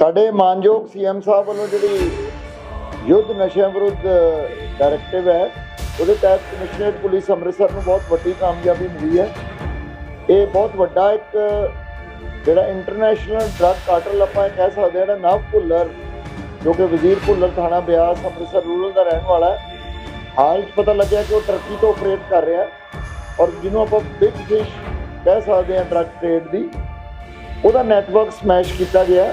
ਸਾਡੇ ਮਾਨਯੋਗ ਸੀਐਮ ਸਾਹਿਬ ਵੱਲੋਂ ਜਿਹੜੀ ਯੁੱਧ ਨਸ਼ਿਆਂ ਵਿਰੁੱਧ ਡਾਇਰੈਕਟਿਵ ਹੈ, ਉਹਦੇ ਤਹਿਤ ਕਮਿਸ਼ਨਰੇਟ ਪੁਲਿਸ ਅੰਮ੍ਰਿਤਸਰ ਨੂੰ ਬਹੁਤ ਵੱਡੀ ਕਾਮਯਾਬੀ ਮਿਲੀ ਹੈ। ਇਹ ਬਹੁਤ ਵੱਡਾ ਇੱਕ ਜਿਹੜਾ ਇੰਟਰਨੈਸ਼ਨਲ ਡਰੱਗ ਕਾਰਟਲ ਆਪਾਂ ਇਹ ਕਹਿ ਸਕਦੇ ਹਾਂ, ਜਿਹੜਾ ਨਵ ਭੁੱਲਰ, ਜੋ ਕਿ ਵਜ਼ੀਰ ਭੁੱਲਰ ਥਾਣਾ ਬਿਆਸ ਅੰਮ੍ਰਿਤਸਰ ਰੂਰਲ ਦਾ ਰਹਿਣ ਵਾਲਾ ਹੈ, ਹਾਲ ਪਤਾ ਲੱਗਿਆ ਕਿ ਉਹ ਟਰਕੀ ਤੋਂ ਆਪਰੇਟ ਕਰ ਰਿਹਾ ਔਰ ਜਿਹਨੂੰ ਆਪਾਂ ਬਿਗ ਫਿਸ਼ ਕਹਿ ਸਕਦੇ ਹਾਂ ਡਰੱਗ ਟ੍ਰੇਡ ਦੀ, ਉਹਦਾ ਨੈਟਵਰਕ ਸਮੈਸ਼ ਕੀਤਾ ਗਿਆ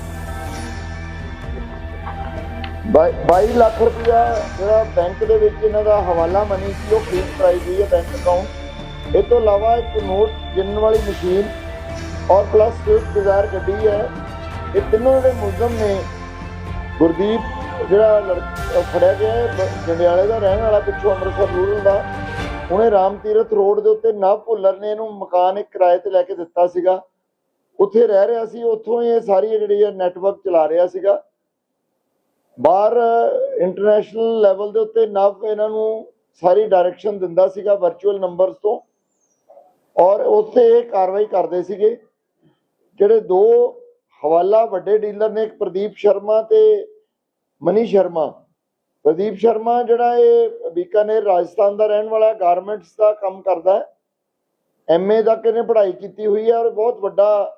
22 ਲੱਖ ਰੁਪਇਆ ਜਿਹੜਾ ਬੈਂਕ ਦੇ ਵਿੱਚ ਇਹਨਾਂ ਦਾ ਹਵਾਲਾ ਮਨੀ ਸੀ, ਉਹ ਫ੍ਰੀਜ਼ ਕਰਾਈ ਗਈ ਹੈ ਬੈਂਕ ਅਕਾਊਂਟ ਇਹ ਤੋਂ ਇਲਾਵਾ ਇੱਕ ਨੋਟ ਗਿਣਨ ਵਾਲੀ ਮਸ਼ੀਨ ਔਰ ਪਲੱਸ ਸਵਿਫਟ ਡਿਜ਼ਾਇਰ ਗੱਡੀ ਹੈ। ਇਹ ਤਿੰਨੋਂ ਜਿਹੜੇ ਮੁਲਜ਼ਮ ਨੇ ਗੁਰਦੀਪ ਜਿਹੜਾ ਲੜਕਾ ਅਹ ਫੜਿਆ ਗਿਆ ਹੈ ਜੰਡਿਆਲੇ ਦਾ ਰਹਿਣ ਵਾਲਾ, ਪਿੱਛੋਂ ਅੰਮ੍ਰਿਤਸਰ ਰੂਰਲ ਦਾ। ਉਹਨੇ ਰਾਮ ਤੀਰਥ ਰੋਡ ਦੇ ਉੱਤੇ ਨਾ ਭੁੱਲਰ ਨੇ ਇਹਨੂੰ ਮਕਾਨ ਇੱਕ ਕਿਰਾਏ ਤੇ ਲੈ ਕੇ ਦਿੱਤਾ ਸੀਗਾ। ਉੱਥੇ ਰਹਿ ਰਿਹਾ ਸੀ, ਉੱਥੋਂ ਇਹ ਸਾਰੀ ਜਿਹੜੀ ਹੈ ਨੈਟਵਰਕ ਚਲਾ ਰਿਹਾ ਸੀਗਾ। ਬਾਹਰ ਇੰਟਰਨੈਸ਼ਨਲ ਲੈਵਲ ਦੇ ਉੱਤੇ ਨਵ ਇਹਨਾਂ ਨੂੰ ਸਾਰੀ ਡਾਇਰੈਕਸ਼ਨ ਦਿੰਦਾ ਸੀਗਾ ਵਰਚੁਅਲ ਨੰਬਰਸ ਤੋਂ ਔਰ ਉੱਥੇ ਇਹ ਕਾਰਵਾਈ ਕਰਦੇ ਸੀਗੇ। ਜਿਹੜੇ ਦੋ ਹਵਾਲਾ ਵੱਡੇ ਡੀਲਰ ਨੇ, ਇੱਕ ਪ੍ਰਦੀਪ ਸ਼ਰਮਾ ਤੇ ਮਨੀ ਸ਼ਰਮਾ। ਪ੍ਰਦੀਪ ਸ਼ਰਮਾ ਜਿਹੜਾ ਇਹ ਬੀਕਾਨੇਰ, ਰਾਜਸਥਾਨ ਦਾ ਰਹਿਣ ਵਾਲਾ ਗਾਰਮੈਂਟਸ ਦਾ ਕੰਮ ਕਰਦਾ ਹੈ। ਐਮਏ ਤੱਕ ਇਹਨੇ ਪੜ੍ਹਾਈ ਕੀਤੀ ਹੋਈ ਹੈ ਔਰ ਬਹੁਤ ਵੱਡਾ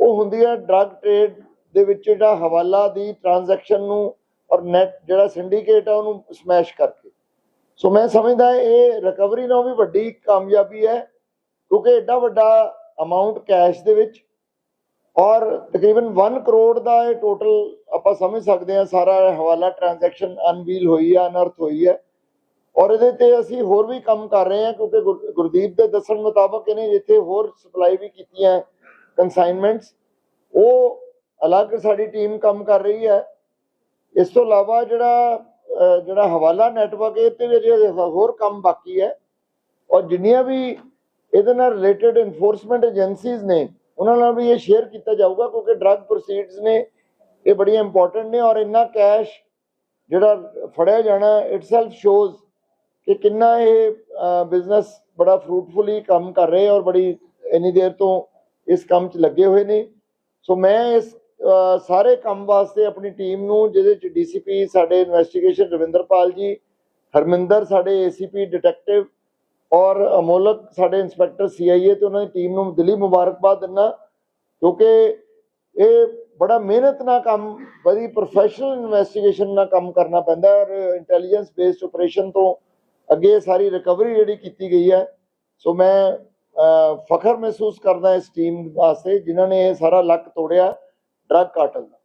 ਉਹ ਹੁੰਦੀ ਹੈ ਡਰੱਗ ਟ੍ਰੇਡ ਦੇ ਵਿੱਚ ਜਿਹੜਾ ਹਵਾਲਾ ਦੀ ਟ੍ਰਾਂਜੈਕਸ਼ਨ ਨੂੰ ਔਰ ਨੈਟ ਜਿਹੜਾ ਸਿੰਡੀਕੇਟ ਹੈ ਉਹਨੂੰ ਸਮੈਸ਼ ਕਰਕੇ। ਸੋ ਮੈਂ ਸਮਝਦਾ ਇਹ ਰਿਕਵਰੀ ਨਾਲ ਵੀ ਵੱਡੀ ਕਾਮਯਾਬੀ ਹੈ, ਕਿਉਂਕਿ ਐਡਾ ਵੱਡਾ ਅਮਾਉਂਟ ਕੈਸ਼ ਦੇ ਵਿੱਚ ਔਰ ਤਕਰੀਬਨ 1 ਕਰੋੜ ਦਾ ਇਹ ਟੋਟਲ ਆਪਾਂ ਸਮਝ ਸਕਦੇ ਹਾਂ ਸਾਰਾ ਹਵਾਲਾ ਟ੍ਰਾਂਜੈਕਸ਼ਨ ਅਨਵੀਲ ਹੋਈ ਹੈ ਅਨਰਥ ਹੋਈ ਹੈ ਔਰ ਇਹਦੇ ਤੇ ਅਸੀਂ ਹੋਰ ਵੀ ਕੰਮ ਕਰ ਰਹੇ ਹਾਂ, ਕਿਉਂਕਿ ਗੁਰਦੀਪ ਦੇ ਦੱਸਣ ਮੁਤਾਬਕ ਇਹਨੇ ਜਿੱਥੇ ਹੋਰ ਸਪਲਾਈ ਵੀ ਕੀਤੀ ਹੈ ਕਨਸਾਈਨਮੈਂਟਸ ਉਹ ਅਲੱਗ ਸਾਡੀ ਟੀਮ ਕੰਮ ਕਰ ਰਹੀ ਹੈ। ਇਸ ਤੋਂ ਇਲਾਵਾ ਜਿਹੜਾ ਜਿਹੜਾ ਹਵਾਲਾ ਨੈਟਵਰਕ ਇਹ ਤੇ ਵੀ ਅਜੇ ਹੋਰ ਕੰਮ ਬਾਕੀ ਹੈ। ਔਰ ਜਿੰਨੀਆਂ ਵੀ ਇਹਦੇ ਨਾਲ ਰਿਲੇਟਡ ਇਨਫੋਰਸਮੈਂਟ ਏਜੰਸੀਜ਼ ਨੇ, ਉਹਨਾਂ ਨਾਲ ਵੀ ਇਹ ਸ਼ੇਅਰ ਕੀਤਾ ਜਾਊਗਾ ਕਿਉਂਕਿ ਡਰੱਗ ਪ੍ਰੋਸੀਡਸ ਨੇ, ਇਹ ਬੜੀਆਂ ਇੰਪੋਰਟੈਂਟ ਨੇ ਔਰ ਇੰਨਾ ਕੈਸ਼ ਜਿਹੜਾ ਫੜਿਆ ਜਾਣਾ ਇਟਸੈਲਫ ਸ਼ੋਜ਼ ਕਿ ਕਿੰਨਾ ਇਹ ਬਿਜ਼ਨਸ ਬੜਾ ਫਰੂਟਫੁਲੀ ਕੰਮ ਕਰ ਰਹੇ ਔਰ ਬੜੀ, ਇੰਨੀ ਦੇਰ ਤੋਂ ਇਸ ਕੰਮ 'ਚ ਲੱਗੇ ਹੋਏ ਨੇ। ਸੋ ਮੈਂ ਇਸ ਸਾਰੇ ਕੰਮ ਵਾਸਤੇ ਆਪਣੀ ਟੀਮ ਨੂੰ, ਜਿਹਦੇ 'ਚ ਡੀਸੀਪੀ ਸਾਡੇ ਇਨਵੈਸਟੀਗੇਸ਼ਨ ਰਵਿੰਦਰਪਾਲ ਜੀ, ਹਰਮਿੰਦਰ ਸਾਡੇ ਏਸੀਪੀ ਡਿਟੈਕਟਿਵ ਔਰ ਅਮੋਲਕ ਸਾਡੇ ਇੰਸਪੈਕਟਰ ਸੀਆਈਏ ਤੇ ਉਹਨਾਂ ਦੀ ਟੀਮ ਨੂੰ ਦਿਲੀ ਮੁਬਾਰਕਬਾਦ ਦਿੰਦਾ ਕਿਉਂਕਿ ਇਹ ਬੜਾ ਮਿਹਨਤ ਨਾਲ ਕੰਮ, ਬੜੀ ਪ੍ਰੋਫੈਸ਼ਨਲ ਇਨਵੈਸਟੀਗੇਸ਼ਨ ਨਾਲ ਕੰਮ ਕਰਨਾ ਪੈਂਦਾ ਔਰ ਇੰਟੈਲੀਜੈਂਸ ਬੇਸਡ ਆਪਰੇਸ਼ਨ ਤੋਂ ਅੱਗੇ ਸਾਰੀ ਰਿਕਵਰੀ ਜਿਹੜੀ ਕੀਤੀ ਗਈ ਹੈ। ਸੋ ਮੈਂ ਫਖਰ ਮਹਿਸੂਸ ਕਰਦਾ ਇਸ ਟੀਮ ਵਾਸਤੇ, ਜਿਨ੍ਹਾਂ ਨੇ ਇਹ ਸਾਰਾ ਲੱਕ ਤੋੜਿਆ ਡਰੱਗ ਕਾਟਲ ਦਾ।